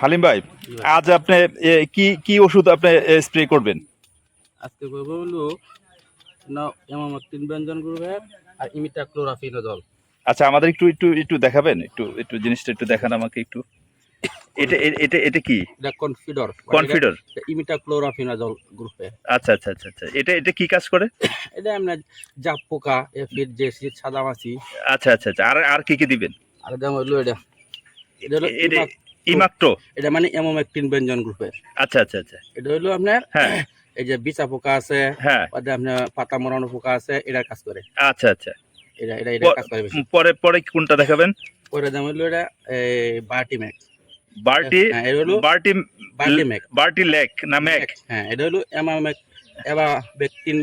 হালিম ভাই আজ আপনি কি কি ওষুধ আপনি স্প্রে করবেন? আজকে করব হলো না এমামাক্টিন ব্যঞ্জন গ্রুপের আর ইমিটা ক্লোরাফিনোজল আচ্ছা আমাদের একটু একটু একটু দেখাবেন? একটু একটু জিনিসটা একটু দেখান আমাকে একটু। এটা এটা এটা কি? এটা কনফিডর। কনফিডার? ইমিটা ক্লোরাফিনোজল গ্রুপে। আচ্ছা আচ্ছা আচ্ছা আচ্ছা। এটা এটা কি কাজ করে? এটা আমরা জাপ পোকা এফিড জেসি সাদা মাছি। আচ্ছা আচ্ছা আচ্ছা। আর আর কি কি দিবেন? আর এটা হলো এটা। এটা ইমাক্টো এটা মানে এমামাক্টিন ব্যঞ্জন গ্রুপের আচ্ছা আচ্ছা আচ্ছা। এটা হলো আপনার হ্যাঁ। এই যে বিচা পোকা আছে হ্যাঁ। আপনার পাতা মরানো পোকা আছে এটার কাজ করে। আচ্ছা আচ্ছা। এটা এটা এটা কাজ করে পরে পরে কোনটা দেখাবেন? ওটা দাম হলো এটা বাটি ম্যাক। বার্টি হ্যাঁ বার্টি বাটি ম্যাক। বার্টি লেক না ম্যাক? হ্যাঁ এটা হলো এমামেক এবা ব্যক্তিন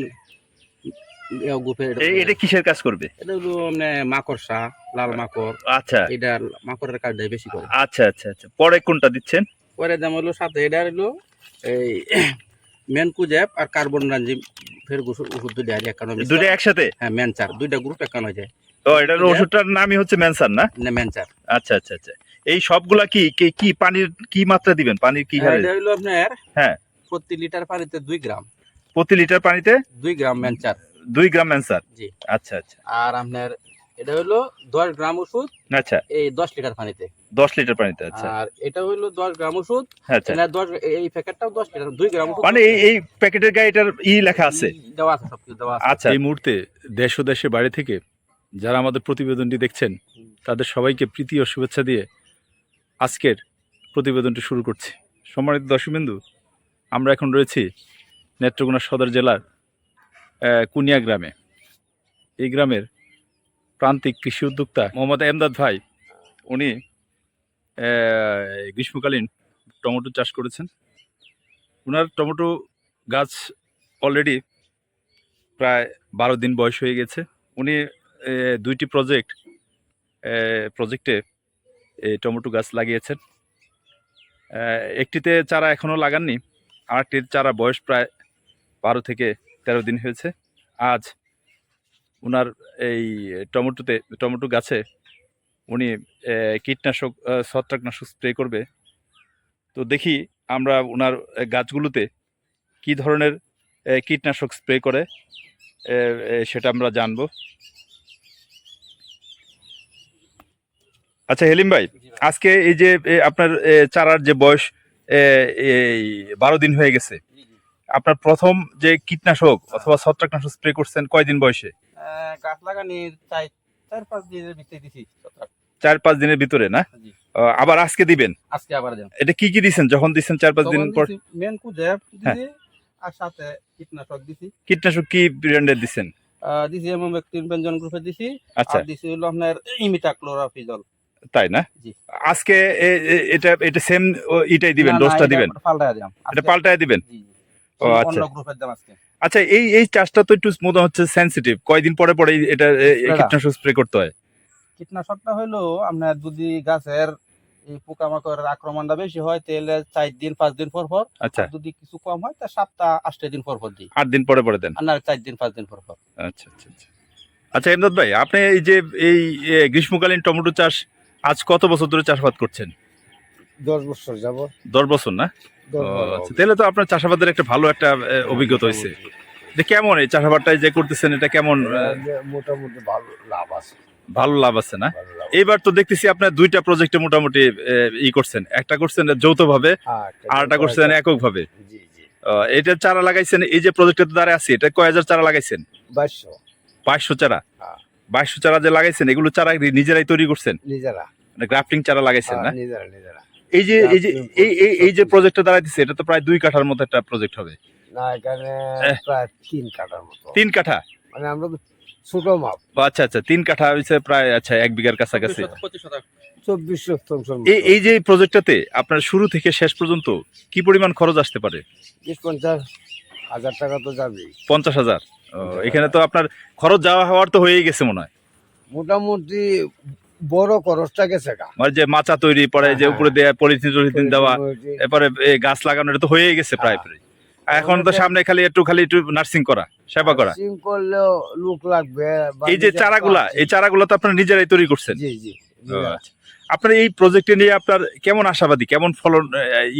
এটা কিসের কাজ করবে? এটা হলো মানে মাকড়সা লাল মাকড়। আচ্ছা। এটা মাকড়ের কাজ দেয় বেশি করে। আচ্ছা আচ্ছা আচ্ছা। পরে কোনটা দিচ্ছেন? পরে দাম হলো সাথে এটা হলো এই মেনকুজেপ আর কার্বন রাঞ্জিম। ফের ওষুধ আছে একান্ন মিশ্র। দুটো একসাথে? হ্যাঁ মেনচার দুইটা গ্রুপ একান্ন হয়ে যায় ও এটার এটা- ওষুধটার নামই হচ্ছে ম্যানসার না? না মেনচার আচ্ছা আচ্ছা আচ্ছা। এই সবগুলা কি কি- পানির কি মাত্রা দিবেন? পানির কি হারে? এটা হলো আপনার হ্যাঁ। প্রতি লিটার পানিতে দুই গ্রাম। প্রতি লিটার পানিতে? দুই গ্রাম মেনচার দুই গ্রাম ম্যানসার জি। আচ্ছা আচ্ছা। আর আপনার এটা হলো দশ গ্রাম ওষুধ আচ্ছা। এই দশ লিটার পানিতে। দশ লিটার পানিতে আচ্ছা। আর এটা হইল দশ গ্রাম ওষুধ আচ্ছা। দশ এই প্যাকেটটাও দশ লিটার দুই গ্রাম ওষুধ মানে এই এই প্যাকেটের গায়ে এটার ই লেখা আছে? দেওয়া আছে সবকিছু দেওয়া আছে। আচ্ছা। এই মুহূর্তে দেশ ও দেশের বাইরে থেকে যারা আমাদের প্রতিবেদনটি দেখছেন তাদের সবাইকে প্রীতি ও শুভেচ্ছা দিয়ে আজকের প্রতিবেদনটি শুরু করছি। সম্মানিত দর্শকবিন্দু আমরা এখন রয়েছি নেত্রকোনা সদর জেলার কুনিয়া গ্রামে। এই গ্রামের প্রান্তিক কৃষি উদ্যোক্তা মোহাম্মদ এমদাদ ভাই, উনি গ্রীষ্মকালীন টমেটো চাষ করেছেন। ওনার টমেটো গাছ অলরেডি প্রায় বারো দিন বয়স হয়ে গেছে। উনি দুইটি প্রজেক্ট প্রজেক্টে টমেটো গাছ লাগিয়েছেন। একটিতে চারা এখনও লাগাননি, আরেকটির চারা বয়স প্রায় বারো থেকে তেরো দিন হয়েছে। আজ ওনার এই টমেটোতে টমেটো গাছে উনি কীটনাশক ছত্রাকনাশক স্প্রে করবে। তো দেখি আমরা ওনার গাছগুলোতে কি ধরনের কীটনাশক স্প্রে করে সেটা আমরা জানব। আচ্ছা হেলিম ভাই আজকে এই যে আপনার চারার যে বয়স এই বারো দিন হয়ে গেছে। আপনার প্রথম যে কীটনাশক অথবা ছত্রাকনাশক স্প্রে করছেন কয়দিন বয়সে? গাছ লাগানি চার চার পাঁচ দিনের ভিতরে দিছি ছত্রাক। চার পাঁচ দিনের ভিতরে না? আবার আজকে দিবেন? আজকে আবার দেন এটা কি কি দিছেন? যখন দিছেন চার পাঁচ দিন পর? মেন কুজেপ হ্যাঁ। দিছি আর সাথে কীটনাশক দিছি। কীটনাশক কি ব্র্যান্ডের দিছেন? আহ, দিছি এমন ব্যক্তির ব্যঞ্জন গ্রুপে দিছি আচ্ছা। আর দিছি হলো আপনার ইমিটা ক্লোরাফিজল। তাই না? আজকে এটা এটা সেম ইটাই দিবেন ডোজটা দিবেন? পাল্টায় দিলাম। এটা পাল্টায় দিবেন? অন্য- আচ্ছা। গ্রুপের দাম আজকে। আচ্ছা এই এই চাষটা তো একটু মনে হচ্ছে সেনসিটিভ কয়দিন পরে পরে এটা? কীটনাশক স্প্রে করতে হয়? কীটনাশকটা হইল আপনার যদি গাছের এই পোকামাকড়ের আক্রমণটা বেশি হয় তাহলে চার দিন পাঁচ দিন পর পর। আচ্ছা। যদি কিছু কম হয় তা সপ্তাহ আষ্ট দিন পর পর দিই। আট দিন পরে পরে দেন? না চার দিন পাঁচ দিন পর পর। আচ্ছা আচ্ছা আচ্ছা। আচ্ছা এমদাদ ভাই আপনি এই যে এই গ্রীষ্মকালীন টমেটো চাষ আজ কত বছর ধরে চাষাবাদ করছেন? দশ বছর যাব দশ বছর না? তাহলে তো আপনার চাষাবাদের একটা ভালো একটা অভিজ্ঞতা হয়েছে যে কেমন এই চাষাবাদটা যে করতেছেন এটা কেমন মোটামুটি ভালো লাভ আছে। ভালো লাভ আছে না? এইবার তো দেখতেছি আপনার দুইটা প্রজেক্টে মোটামুটি ই করছেন। একটা করছেন যৌথভাবে হ্যাঁ, আর একটা করছেন এককভাবে। জি জি। এটা চারা লাগাইছেন এই যে প্রজেক্টে দাঁড়ায় আছে এটা কয় হাজার চারা লাগাইছেন? বাইশশো। বাইশশো চারা? হ্যাঁ। বাইশশো চারা যে লাগাইছেন এগুলো চারা নিজেরাই তৈরি করছেন? নিজেরা। গ্রাফটিং চারা লাগাইছেন না? হ্যাঁ, নিজেরা নিজেরা। এই যে এই যে এই এই এই যে প্রজেক্টটা দাঁড়াইতেছে এটা তো প্রায় দুই কাঠার মতো একটা প্রজেক্ট হবে। না এখানে প্রায় তিন কাটার মতো। তিন কাঠা? মানে আমরা ছোট মাপ। আচ্ছা আচ্ছা তিন কাঠা হয়েছে প্রায় আচ্ছা এক বিঘার কাছাকাছি। চব্বিশ শতাংশ এই এই যে প্রজেক্টটাতে আপনার শুরু থেকে শেষ পর্যন্ত কি পরিমাণ খরচ আসতে পারে? পঞ্চাশ হাজার টাকা তো যাবেই। পঞ্চাশ হাজার। এখানে তো আপনার খরচ যাওয়া হওয়ার তো হয়েই গেছে মনে হয়। মোটামুটি বড় খরচটা গেছে গা। মানে যে মাচা তৈরি পরে যে হ্যাঁ, উপরে দেয়া পলিথিন টলিথিন দেওয়া এরপরে গাছ লাগানো এটা তো হয়েই গেছে প্রায় হ্যাঁ। প্রায়। এখন তো সামনে খালি একটু খালি একটু নার্সিং করা সেবা করা। নার্সিং করলেও লোক লাগবে এই যে চারাগুলা এই চারাগুলা তো আপনারা নিজেরাই তৈরি করছেন? জি জি আচ্ছা। আপনার এই প্রজেক্টে নিয়ে আপনার কেমন আশাবাদী? কেমন ফলন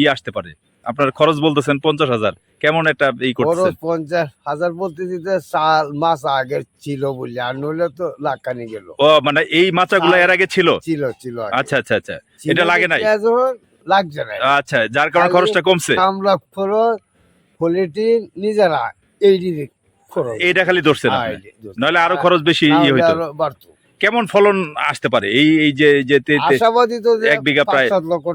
ই আসতে পারে? আপনার খরচ বলতেছেন পঞ্চাশ হাজার। কেমন একটা ই খরচ পঞ্চাশ হাজার বলতে দিতে চাল মাছ আগে ছিল বলে আর নইলে তো লাখানি গেল। ও মানে এই মাচাগুলো এর আগে ছিল? ছিল ছিল আচ্ছা আচ্ছা আচ্ছা। এটা লাগে নাই? লাগছে না। আচ্ছা যার কারণে খরচটা কমছে? আমরা খরচ কোয়ালিটি নিজেরা এই দিকে খরচ। এইটা খালি ধরছেন না আপনি। এই যে ধরছে। নইলে আরও খরচ বেশি ইয়ে হইতো। আরও বাড়তো। কেমন ফলন আসতে পারে? এই এই যে যে তে- তে- আশাবাদী তো এক বিঘা প্রায়- সাত লক্ষ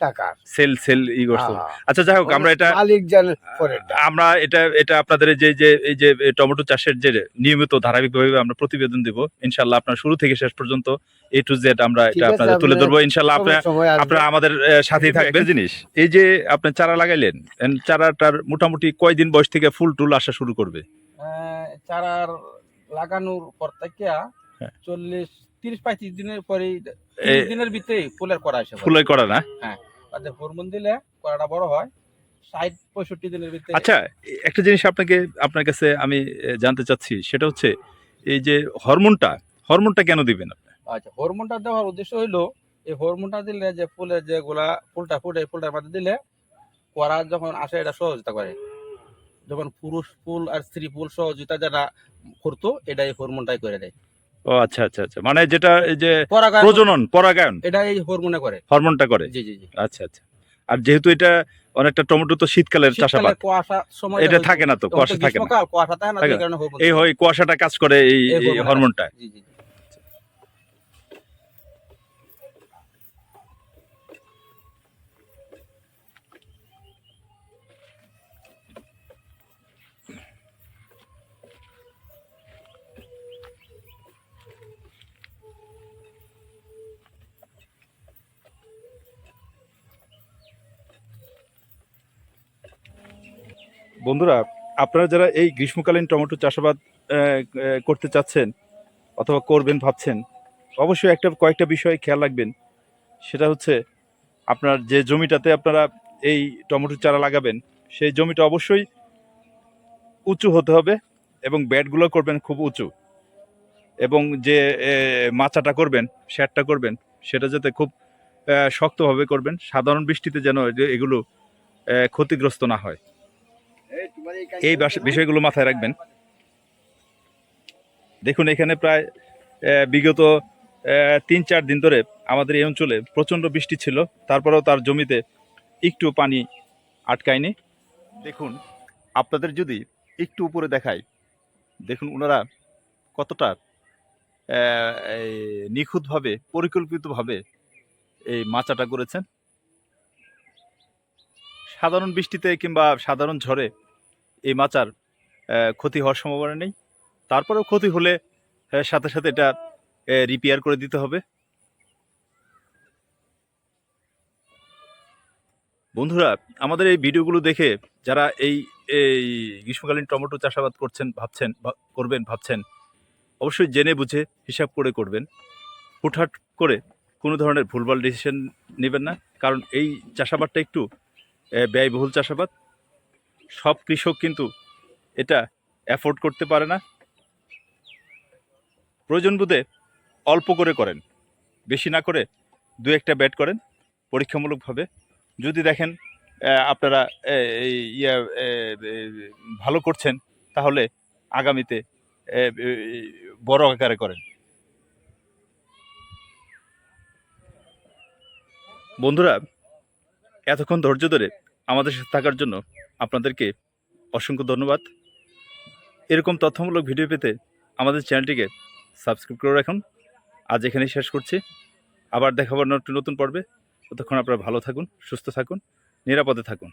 টাকা সেল সেল ই করছ। হ্যাঁ। আচ্ছা যাই হোক আমরা এটা মালিক জানে পরে আমরা এটা এটা আপনাদের যে যে এই যে টমেটো চাষের যে নিয়মিত ধারাবাহিকভাবে আমরা প্রতিবেদন দিব ইনশাল্লাহ আপনার শুরু থেকে শেষ পর্যন্ত এ টু জেড আমরা এটা আপনাদের তুলে ধরবো। ইনশাল্লাহ আপনার আপনারা আমাদের সাথেই থাকবেন। জিনিস এই যে আপনি চারা লাগাইলেন চারাটার মোটামুটি কয়দিন বয়স থেকে ফুল টুল আসা শুরু করবে? চারার লাগানোর পর থেকে হ্যাঁ। চল্লিশ তিরিশ পঁয়ত্রিশ দিনের পরে দিনের ভিতরে ফুলের করা আসে। ফুলই করা না? হ্যাঁ তাতে হরমোন দিলে করাটা বড় হয়। ষাট পঁয়ষট্টি দিনের ভিতরে আচ্ছা একটা জিনিস আপনাকে আপনার কাছে আমি জানতে চাচ্ছি সেটা হচ্ছে এই যে হরমোনটা হরমোনটা কেন দিবেন আপনি? আচ্ছা হরমোনটা দেওয়ার উদ্দেশ্য হইল এই হরমোনটা দিলে যে ফুলের যে গোলা ফুলটা ফুটে ফুলটার মধ্যে দিলে করা যখন আসে এটা সহজতা করে। যখন পুরুষ ফুল আর স্ত্রী ফুল সহযোগিতা যারা করতো এটা এই হরমোনটাই করে দেয়। ও আচ্ছা আচ্ছা আচ্ছা। মানে যেটা এই যে প্রজনন পরাগায়ন। এটা এই হরমোনে করে। হরমোনটা করে? জি জি জি। আচ্ছা আচ্ছা। আর যেহেতু এটা অনেকটা টমেটো তো শীতকালের চাষাবাদ। শীতকালে কুয়াশা সময় এটা থাকে না তো কুয়াশা থাকে না। কুয়াশা থাকে না এই হয় কুয়াশাটা কাজ করে এই। হরমোনটা জি জি। বন্ধুরা, আপনারা যারা এই গ্রীষ্মকালীন টমেটো চাষাবাদ করতে চাচ্ছেন অথবা করবেন, ভাবছেন, অবশ্যই একটা, কয়েকটা বিষয়ে খেয়াল রাখবেন। সেটা হচ্ছে, আপনার যে জমিটাতে আপনারা এই টমেটো চারা লাগাবেন, সেই জমিটা অবশ্যই উঁচু হতে হবে এবং ব্যাটগুলো করবেন খুব উঁচু। এবং যে মাচাটা করবেন শ্যাটটা করবেন, সেটা যাতে খুব শক্তভাবে করবেন। সাধারণ বৃষ্টিতে যেন এগুলো ক্ষতিগ্রস্ত না হয়। এই বিষয়গুলো মাথায় রাখবেন। দেখুন, এখানে প্রায় বিগত তিন, চার দিন ধরে আমাদের এই অঞ্চলে প্রচণ্ড বৃষ্টি ছিল। তারপরেও তার জমিতে একটু পানি আটকায়নি। দেখুন, আপনাদের যদি একটু উপরে দেখায় দেখুন ওনারা কতটা নিখুঁতভাবে, পরিকল্পিতভাবে এই মাচাটা করেছেন। সাধারণ বৃষ্টিতে কিংবা সাধারণ ঝড়ে এই মাচার ক্ষতি হওয়ার সম্ভাবনা নেই। তারপরেও ক্ষতি হলে সাথে সাথে এটা রিপেয়ার করে দিতে হবে। বন্ধুরা, আমাদের এই ভিডিওগুলো দেখে যারা এই এই গ্রীষ্মকালীন টমেটো চাষাবাদ করছেন, ভাবছেন করবেন, ভাবছেন, অবশ্যই জেনে বুঝে হিসাব করে করবেন। হুটহাট করে কোনো ধরনের ভুলভাল ডিসিশন নেবেন না, কারণ এই চাষাবাদটা একটু ব্যয়বহুল চাষাবাদ। সব কৃষক কিন্তু এটা অ্যাফোর্ড করতে পারে না। প্রয়োজন বোধে অল্প করে করেন, বেশি না করে দু একটা ব্যাট করেন পরীক্ষামূলকভাবে। যদি দেখেন আপনারা ইয়া ভালো করছেন, তাহলে আগামীতে বড় আকারে করেন। বন্ধুরা, এতক্ষণ ধৈর্য ধরে আমাদের সাথে থাকার জন্য আপনাদেরকে অসংখ্য ধন্যবাদ। এরকম তথ্যমূলক ভিডিও পেতে আমাদের চ্যানেলটিকে সাবস্ক্রাইব করে রাখুন। আজ এখানেই শেষ করছি। আবার দেখাবার নতুন নতুন পর্বে। ততক্ষণ আপনারা ভালো থাকুন, সুস্থ থাকুন, নিরাপদে থাকুন।